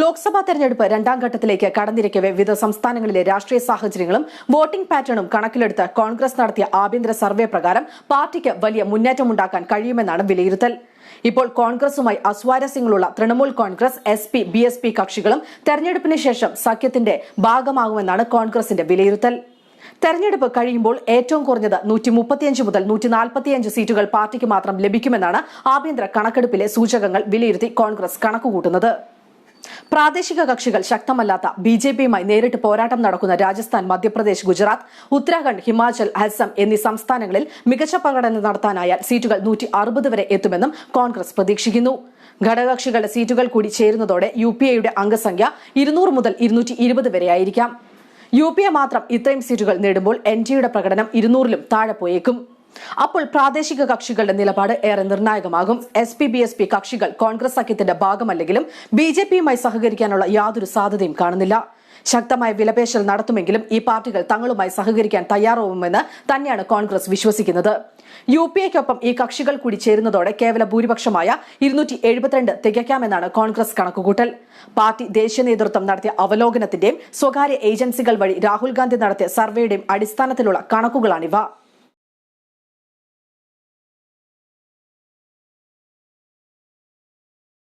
ലോക്സഭാ തെരഞ്ഞെടുപ്പ് രണ്ടാം ഘട്ടത്തിലേക്ക് കടന്നിരിക്കവെ വിവിധ സംസ്ഥാനങ്ങളിലെ രാഷ്ട്രീയ സാഹചര്യങ്ങളും വോട്ടിംഗ് പാറ്റേണും കണക്കിലെടുത്ത് കോൺഗ്രസ് നടത്തിയ ആഭ്യന്തര സർവേ പ്രകാരം പാർട്ടിക്ക് വലിയ മുന്നേറ്റമുണ്ടാക്കാൻ കഴിയുമെന്നാണ് വിലയിരുത്തൽ. ഇപ്പോൾ കോൺഗ്രസുമായി അസ്വാരസ്യങ്ങളുള്ള Trinamool Congress S P B S P കക്ഷികളും തെരഞ്ഞെടുപ്പിന് ശേഷം സഖ്യത്തിന്റെ ഭാഗമാകുമെന്നാണ് കോൺഗ്രസിന്റെ വിലയിരുത്തൽ. തെരഞ്ഞെടുപ്പ് കഴിയുമ്പോൾ ഏറ്റവും കുറഞ്ഞത് നൂറ്റി മുപ്പത്തിയഞ്ച് മുതൽ നൂറ്റി നാൽപ്പത്തിയഞ്ച് സീറ്റുകൾ പാർട്ടിക്ക് മാത്രം ലഭിക്കുമെന്നാണ് ആഭ്യന്തര കണക്കെടുപ്പിലെ സൂചകങ്ങൾ വിലയിരുത്തി കോൺഗ്രസ് കണക്കുകൂട്ടുന്നത്. പ്രാദേശിക കക്ഷികൾ ശക്തമല്ലാത്ത ബി ജെ പിയുമായി നേരിട്ട് പോരാട്ടം നടക്കുന്ന രാജസ്ഥാൻ മധ്യപ്രദേശ് ഗുജറാത്ത് ഉത്തരാഖണ്ഡ് ഹിമാചൽ അസം എന്നീ സംസ്ഥാനങ്ങളിൽ മികച്ച പ്രകടനം നടത്താനായാൽ സീറ്റുകൾ നൂറ്റി അറുപത് വരെ എത്തുമെന്നും കോൺഗ്രസ് പ്രതീക്ഷിക്കുന്നു. ഘടകകക്ഷികളുടെ സീറ്റുകൾ കൂടി ചേരുന്നതോടെ യു പി എയുടെ അംഗസംഖ്യ ഇരുന്നൂറ് മുതൽ ഇരുന്നൂറ്റി ഇരുപത് വരെയായിരിക്കാം യു പി എ മാത്രം ഇത്രയും സീറ്റുകൾ നേടുമ്പോൾ എൻ ഡിയുടെ പ്രകടനം ഇരുന്നൂറിലും താഴെ പോയേക്കും. അപ്പോൾ പ്രാദേശിക കക്ഷികളുടെ നിലപാട് ഏറെ നിർണായകമാകും. S P B S P കക്ഷികൾ കോൺഗ്രസ് സഖ്യത്തിന്റെ ഭാഗമല്ലെങ്കിലും ബി ജെ പിയുമായി സഹകരിക്കാനുള്ള യാതൊരു സാധ്യതയും കാണുന്നില്ല. ശക്തമായ വിലപേശൽ നടത്തുമെങ്കിലും ഈ പാർട്ടികൾ തങ്ങളുമായി സഹകരിക്കാൻ തയ്യാറാവുമെന്ന് തന്നെയാണ് കോൺഗ്രസ് വിശ്വസിക്കുന്നത്. യു പി എക്കൊപ്പം ഈ കക്ഷികൾ കൂടി ചേരുന്നതോടെ കേവല ഭൂരിപക്ഷമായ ഇരുന്നൂറ്റി എഴുപത്തിരണ്ട് തികയ്ക്കാമെന്നാണ് കോൺഗ്രസ് കണക്കുകൂട്ടൽ. പാർട്ടി ദേശീയ നേതൃത്വം നടത്തിയ അവലോകനത്തിന്റെയും സ്വകാര്യ ഏജൻസികൾ വഴി രാഹുൽ ഗാന്ധി നടത്തിയ സർവേയുടെയും അടിസ്ഥാനത്തിലുള്ള കണക്കുകളാണിവ.